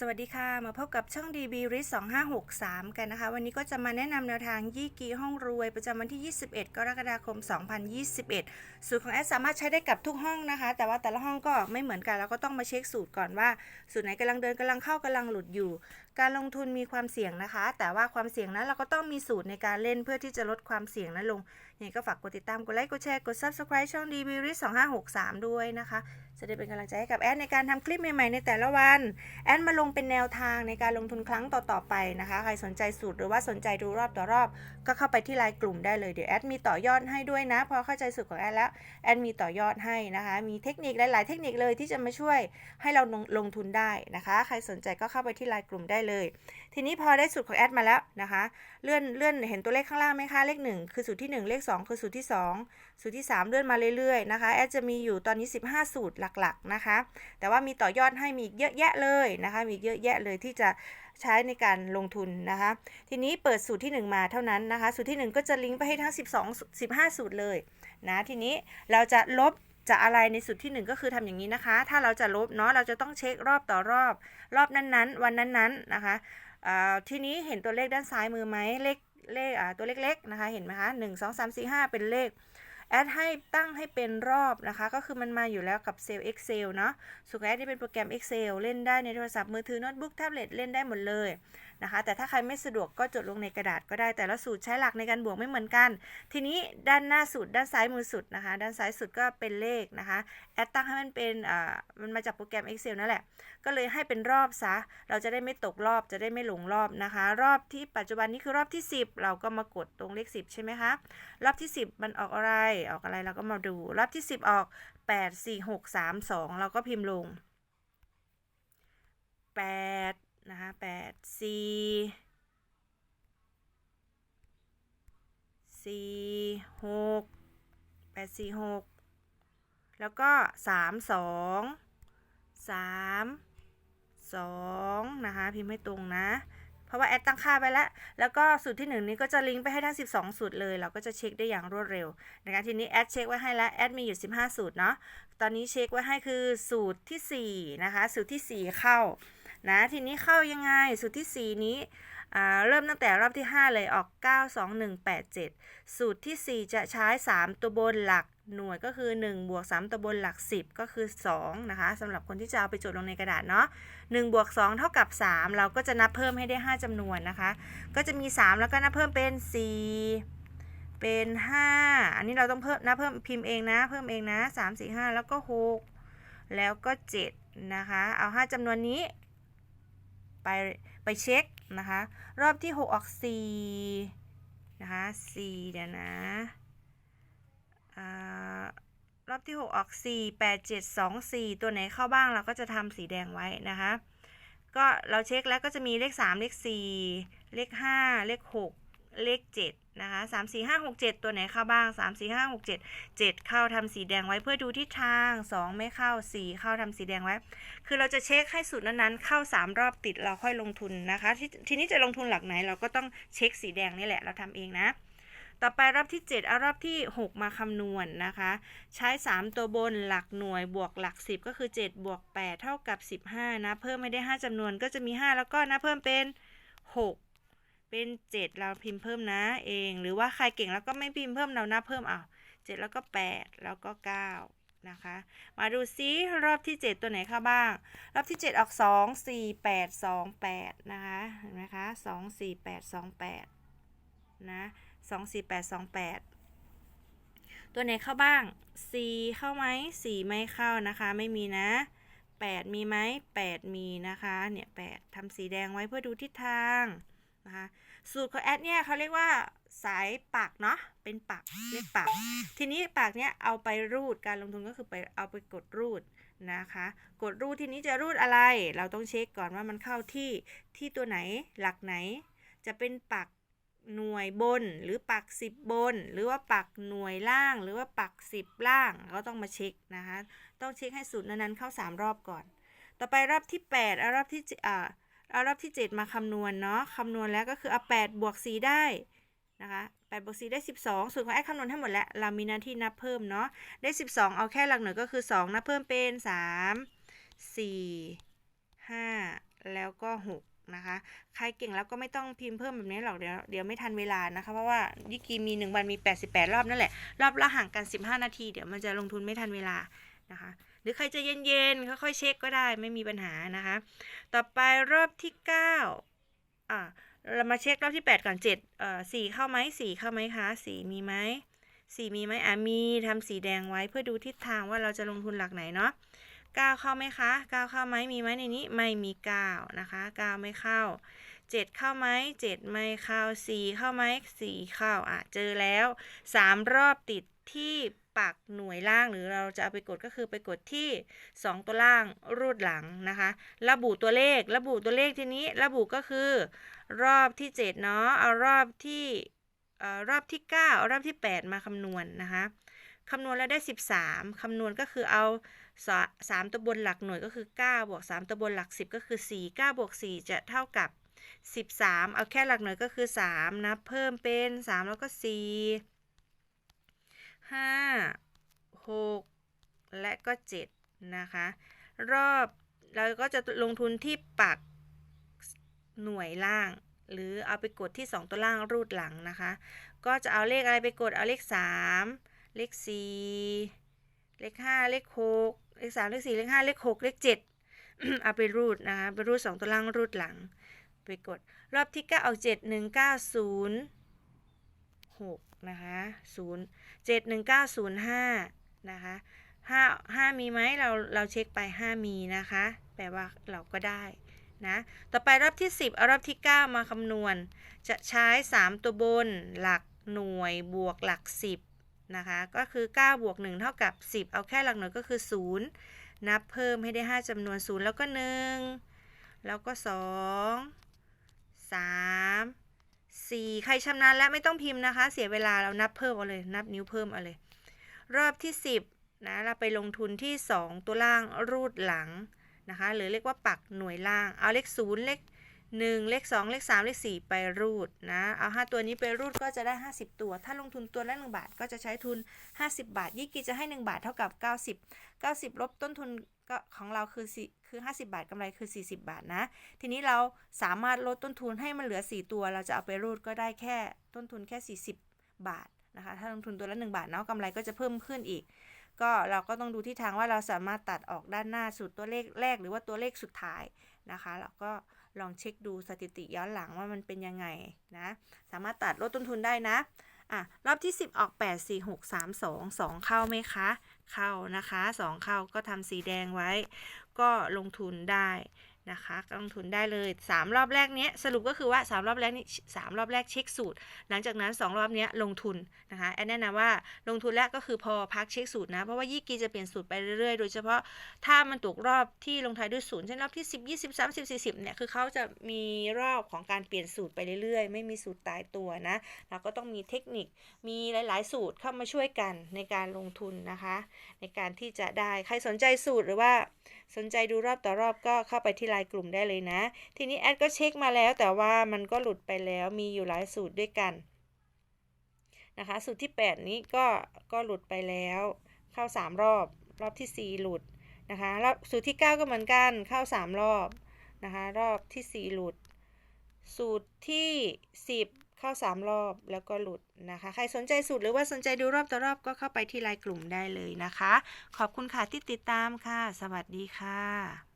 สวัสดีค่ะ มาพบกับช่อง DB r i s 2563 กันนะคะ วันนี้ก็จะมาแนะนำแนวทางยี่กีห้องรวย ประจำวันที่ 21 กรกฎาคม 2021 สูตรของแอดสามารถใช้ได้กับทุกห้องนะคะ แต่ว่าแต่ละห้องก็ไม่เหมือนกันเราก็ต้องมาเช็คสูตรก่อนว่า สูตรไหนกำลังเดินกำลังเข้ากำลังหลุดอยู่ การลงทุนมีความเสี่ยงนะคะ แต่ว่าความเสี่ยงนั้นเราก็ต้องมีสูตรในการเล่นเพื่อที่จะลดความเสี่ยงนั้นลงยังไงก็ฝากกดติดตามกดไลค์กดแชร์กด subscribe ช่อง DB r i s 2563 ด้วยนะคะ จะได้เป็นกำลังใจให้กับแอดในการทำคลิปใหม่ๆในแต่ละวัน แอดมาลงเป็นแนวทางในการลงทุนครั้งต่อๆไปนะคะ ใครสนใจสูตรหรือว่าสนใจดูรอบต่อรอบ ก็เข้าไปที่ไลน์กลุ่มได้เลยเดี๋ยวแอดมีต่อยอดให้ด้วยนะพอเข้าใจสูตรของแอดแล้วแอดมีต่อยอดให้นะคะ มีเทคนิคหลายๆ เทคนิคเลยที่จะมาช่วยให้เราลงลงทุนได้นะคะ ใครสนใจก็เข้าไปที่ไลน์กลุ่มได้เลย ทีนี้พอได้สูตรของแอดมาแล้วนะคะ เลื่อนเลื่อนเห็นตัวเลขข้างล่างไหมคะ เลข 1 คือสูตรที่ 1 เลข 2 คือสูตรที่ 2 สูตรที่ 3 เลื่อนมาเรื่อยๆนะคะ แอดจะมีอยู่ตอนนี้ 15 สูตรหลักๆนะคะ แต่ว่ามีต่อยอดให้มีอีกเยอะแยะเลยนะคะ มีเยอะแยะเลยที่จะใช้ในการลงทุนนะคะ ทีนี้เปิดสูตรที่ 1 มาเท่านั้นนะคะ สูตรที่ 1 ก็จะลิงก์ไปให้ทั้ง 12 15 สูตรเลยนะ ทีนี้เราจะลบจะอะไรในสูตรที่ 1 ก็คือทำอย่างนี้นะคะ ถ้าเราจะลบเนาะ เราจะต้องเช็ครอบต่อรอบ รอบนั้นๆ วันนั้นๆนะคะ ทีนี้เห็นตัวเลขด้านซ้ายมือไหมเลขเลขตัวเล็กๆนะคะ เห็นไหมคะหนึ่งสองสามสี่ห้าเป็นเลขแอดให้ตั้งให้เป็นรอบนะคะ ก็คือมันมาอยู่แล้วกับเซลล์ Excel เนาะสุขแอดนี่เป็นโปรแกรม Excel เล่นได้ในโทรศัพท์มือถือโน้ตบุ๊กแท็บเล็ตเล่นได้หมดเลยนะคะ แต่ถ้าใครไม่สะดวกก็จดลงในกระดาษก็ได้ แต่ละสูตรใช้หลักในการบวกไม่เหมือนกัน ทีนี้ด้านหน้าสุดด้านซ้ายมือสุดนะคะ ด้านซ้ายสุดก็เป็นเลขนะคะ แอดตั้งให้มันเป็นอ่ามันมาจากโปรแกรม Excel นั่นแหละ ก็เลยให้เป็นรอบซะ เราจะได้ไม่ตกรอบ จะได้ไม่หลงรอบนะคะ รอบที่ปัจจุบันนี้คือรอบที่ 10 เราก็มากดตรงเลข 10 ใช่ไหมคะ รอบที่ 10 มันออกอะไร ออกอะไรเราก็มาดู รอบที่ 10 ออก 8 4 6 3 2 เราก็พิมพ์ลง8 นะคะ8 4 4 6 8 4 6แล้วก็สามสองสามสองนะคะพิมพ์ให้ตรงนะ เพราะว่าแอดตั้งค่าไปแล้ว แล้วก็สูตรที่ 1 นี้ก็จะลิงก์ไปให้ทั้ง 12 สูตรเลย เราก็จะเช็คได้อย่างรวดเร็วนะคะทีนี้แอดเช็คไว้ให้แล้วแอดมีอยู่ 15 สูตรเนาะตอนนี้เช็คไว้ให้คือสูตรทีสี่4นะคะสูตรทีสี่4 เข้า นะทีนี้เข้ายังไงสูตรทีสี่ 4 นี้เริ่มตั้งแต่รอบที่ 5 เลยออก 9 2 1 8 7 สูตรที่ 4 จะใช้ 3 ตัวบนหลักหน่วยก็คือ 1 บวก 3 ตัวบนหลัก 10 ก็คือ 2 นะคะสำหรับคนที่จะเอาไปจดลงในกระดาษเนาะ1บวก 2 เท่ากับ 3 เราก็จะนับเพิ่มให้ได้ 5จำนวนนะคะ ก็จะมี 3 แล้วก็นับเพิ่มเป็น 4 เป็น 5 อันนี้เราต้องเพิ่มนับเพิ่มพิมพ์เองนะ เพิ่มเองนะ 3 4 5 แล้วก็ 6 แล้วก็ 7 นะคะ เอา 5จำนวนนี้ ไปไปเช็คนะคะ รอบที่ 6 ออก4นะคะ4เดี๋ยวนะอารอบที่ 6 ออก 4 8 7 2 4 ตัวไหนเข้าบ้างเราก็จะทำสีแดงไว้นะคะ ก็เราเช็คแล้วก็จะมีเลข 3 เลข 4 เลข 5 เลข 6 เลข7นะคะ3 4 5 6 7 ตัวไหนเข้าบ้าง 3 4 5 6 7 7 เข้าทำสีแดงไว้เพื่อดูทิศทาง 2 ไม่เข้า 4 เข้าทำสีแดงไว้ คือเราจะเช็คให้สูตรนั้นๆ เข้า 3 รอบติดเราค่อยลงทุนนะคะททีนี้จะลงทุนหลักไหนเราก็ต้องเช็คสีแดงนี่แหละเราทำเองนะต่อไปรอบที่ 7 เอารอบที่ 6 มาคำนวณนนะคะ ใช้ 3 ตัวบนหลักหน่วยบวกหลัก 10 ก็คือ 7 บวก 8 เท่ากับ 15 นะ เพิ่มไม่ได้ 5จำนวนก็จะมี 5 แล้วก็นะเพิ่มเป็น 6 เป็น 7 เราพิมพ์เพิ่มนะเอง หรือว่าใครเก่งแล้วก็ไม่พิมพ์เพิ่มเราหนะเพิ่มเอา7แล้วก็ 8 แล้วก็ 9 นะคะ มาดูซิรอบที่ 7 ตัวไหนเข้าบ้าง รอบที่ 7 ออก 2 4 8 2 8 นะคะเห็นไหมคะ2 4 8 2 8 นะ 2 4 8 2 8 ตัวไหนเข้าบ้าง 4 เข้าไหม4 ไม่เข้านะคะ ไม่มีนะ 8 มีไหม8 มีนะคะ เนี่ย8ทำสีแดงไว้เพื่อดูทิศทาง นะคะสูตรของแอดเนี่ยเขาเรียกว่าสายปักเนาะเป็นปักเรียกปักทีนี้ปักเนี่ยเอาไปรูดการลงทุนก็คือไปเอาไปกดรูดนะคะ กดรูดทีนี้จะรูดอะไร เราต้องเช็คก่อนว่ามันเข้าที่ที่ตัวไหนหลักไหน จะเป็นปักหน่วยบนหรือปัก 10 บน หรือว่าปักหน่วยล่าง หรือว่าปัก 10 ล่างก็ต้องมาเช็คนะคะ ต้องเช็คให้สูตรนั้นๆเข้า 3 รอบก่อน ต่อไปรอบที่8เอารอบที่อ่า เอารอบที่ 7 มาคำนวณเนาะคำนวณแล้วก็คือเอา8บวก4ได้นะคะ8บวก4ได้ 12 ส่วนของแอดคำนวณให้หมดแล้ว เรามีหน้าที่นับเพิ่มเนาะได้ 12 เอาแค่หลักหน่วยก็คือ 2 นับเพิ่มเป็น 3 4 5 แล้วแล้วก็หกนะคะ ใครเก่งแล้วก็ไม่ต้องพิมพ์เพิ่มแบบนี้หรอกเดี๋ยวเดี๋ยวไม่ทันเวลานะคะ เพราะว่ายิกีมีหนึ่งวันมี 88 รอบนั่นแหละ รอบละห่างกัน 15 นาที เดี๋ยวมันจะลงทุนไม่ทันเวลานะคะ หรือใครจะเย็นๆค่อยๆเช็คก็ได้ไม่มีปัญหานะคะ ต่อไปรอบที่9อ่าเรามาเช็ครอบที่ 8 ก่อน7เอ่อ4เข้าไหม4เข้าไหมคะ4มีไหม4มีไหมอะมีทำสีแดงไว้เพื่อดูทิศทางว่าเราจะลงทุนหลักไหนเนาะ9เข้าไหมคะ9เข้าไหมมีไหมในนี้ไม่มี9นะคะ9ไม่เข้า 7 เข้าไหม7ไม่เข้า 4 เข้าไหม4เข้าอะเจอแล้ว 3 รอบติด ที่ปักหน่วยล่างหรือเราจะเอาไปกดก็คือไปกดที่ 2 ตัวล่างรูดหลังนะคะ ระบุตัวเลข ระบุตัวเลขทีนี้ระบุก็คือ รอบที่ 7 เนาะเอารอบที่รอบที่9เอารอบที่ 8 มาคำนวณนะคะคำนวณแล้วได้ 13 คำนวณก็คือเอาสามตัวบนหลักหน่วยก็คือ 9 บวก 3 ตัวบนหลัก 10 ก็คือ 4 9 บวก 4 จะเท่ากับ 13 เอาแค่หลักหน่วยก็คือ 3นับเพิ่มเป็น 3 แล้วก็ 4 5 6 และก็ 7 นะคะ รอบเราก็จะลงทุนที่ปักหน่วยล่าง หรือเอาไปกดที่ 2 ตัวล่างรูดหลังนะคะ ก็จะเอาเลขอะไรไปกดเอาเลข 3 เลข 4 เลข 5 เลข 6 เลข 3 เลข 4 เลข 5 เลข 6 เลข 7 เอาไปรูดนะคะ ไปรูด 2 ตัวล่างรูดหลัง ไปกด รอบที่ 9 เอา 7 1 9 0 6นะคะ0 7 1 9 0 5นะคะห้าห้ามีไหมเราเราเช็คไป 5 มีนะคะ แปลว่าเราก็ได้นะต่อไปรอบที่ 10เอารอบที่ 9 มาคำนวณ จะใช้ 3 ตัวบน หลักหน่วยบวกหลัก 10นะคะก็คือ9บวก1เท่ากับ 10 เอาแค่หลักหน่วยก็คือ 0 นับเพิ่มให้ได้ 5จำนวน 0 แล้วก็ 1 แล้วก็ 2 3 4 ใครชำนาญแล้วไม่ต้องพิมพ์นะคะ เสียเวลาเรานับเพิ่มเอาเลย นับนิ้วเพิ่มเอาเลย รอบที่ 10นะเราไปลงทุนที่ 2 ตัวล่างรูดหลังนะคะหรือเรียกว่าปักหน่วยล่าง เอาเลข 0 เลข 1 เลข 2 เลข 3 เลข 4 ไปรูดนะ เอา 5 ตัวนี้ไปรูดก็จะได้ 50 ตัว ถ้าลงทุนตัวละ 1 บาทก็จะใช้ทุน 50 บาท ยี่กีจะให้ 1 บาทเท่ากับ 90 90 ลบต้นทุนก็ของเราคือ4 คือ 50 บาทกำไรคือ 40 บาทนะ ทีนี้เราสามารถลดต้นทุนให้มันเหลือ 4 ตัว เราจะเอาไปรูดก็ได้แค่ต้นทุนแค่ 40 บาทนะคะ ถ้าลงทุนตัวละ 1 บาทเนาะกำไรก็จะเพิ่มขึ้นอีก ก็เราก็ต้องดูที่ทางว่าเราสามารถตัดออกด้านหน้าสุดตัวเลขแรก หรือว่าตัวเลขสุดท้ายนะคะเราก็ลองเช็คดูสถิติย้อนหลังว่ามันเป็นยังไงนะ สามารถตัดลดต้นทุนได้นะอะรอบที่ 10 ออก 8 4 6 3 2 2 เข้าไหมคะ เข้านะคะ 2 เข้าก็ทำสีแดงไว้ ก็ลงทุนได้นะคะลงทุนได้เลย 3 รอบแรกเนี้ยสรุปก็คือว่า 3 รอบแรกนี้3รอบแรกเช็คสูตร หลังจากนั้น 2 รอบเนี้ยลงทุนนะคะแอนแนะนำว่าลงทุนแรกก็คือพอพักเช็คสูตรนะ เพราะว่ายี่กีจะเปลี่ยนสูตรไปเรื่อยๆ โดยเฉพาะถ้ามันตกรอบที่ลงท้ายด้วยศูนย์เช่นรอบที่ 10 20 30 40เนี่ยคือเขาจะมีรอบของการเปลี่ยนสูตรไปเรื่อยๆ ไม่มีสูตรตายตัวนะเราก็ต้องมีเทคนิคมีหลาย ๆ สูตรเข้ามาช่วยกันในการลงทุนนะคะ ในการที่จะได้ใครสนใจสูตรหรือว่า สนใจดูรอบต่อรอบก็เข้าไปที่ไลน์กลุ่มได้เลยนะ ทีนี้แอดก็เช็คมาแล้ว แต่ว่ามันก็หลุดไปแล้วมีอยู่หลายสูตรด้วยกันนะคะ สูตรที่ 8 นี้ก็ก็หลุดไปแล้ว เข้า 3 รอบรอบที่ 4 หลุดนะคะรอบสูตรที่ 9 ก็เหมือนกันเข้า 3 รอบนะคะ รอบที่ 4 หลุด สูตรที่ 10 เข้า 3 รอบแล้วก็หลุดนะคะ ใครสนใจสูตรหรือว่าสนใจดูรอบต่อรอบก็เข้าไปที่ไลน์กลุ่มได้เลยนะคะ ขอบคุณค่ะที่ติดตามค่ะ สวัสดีค่ะ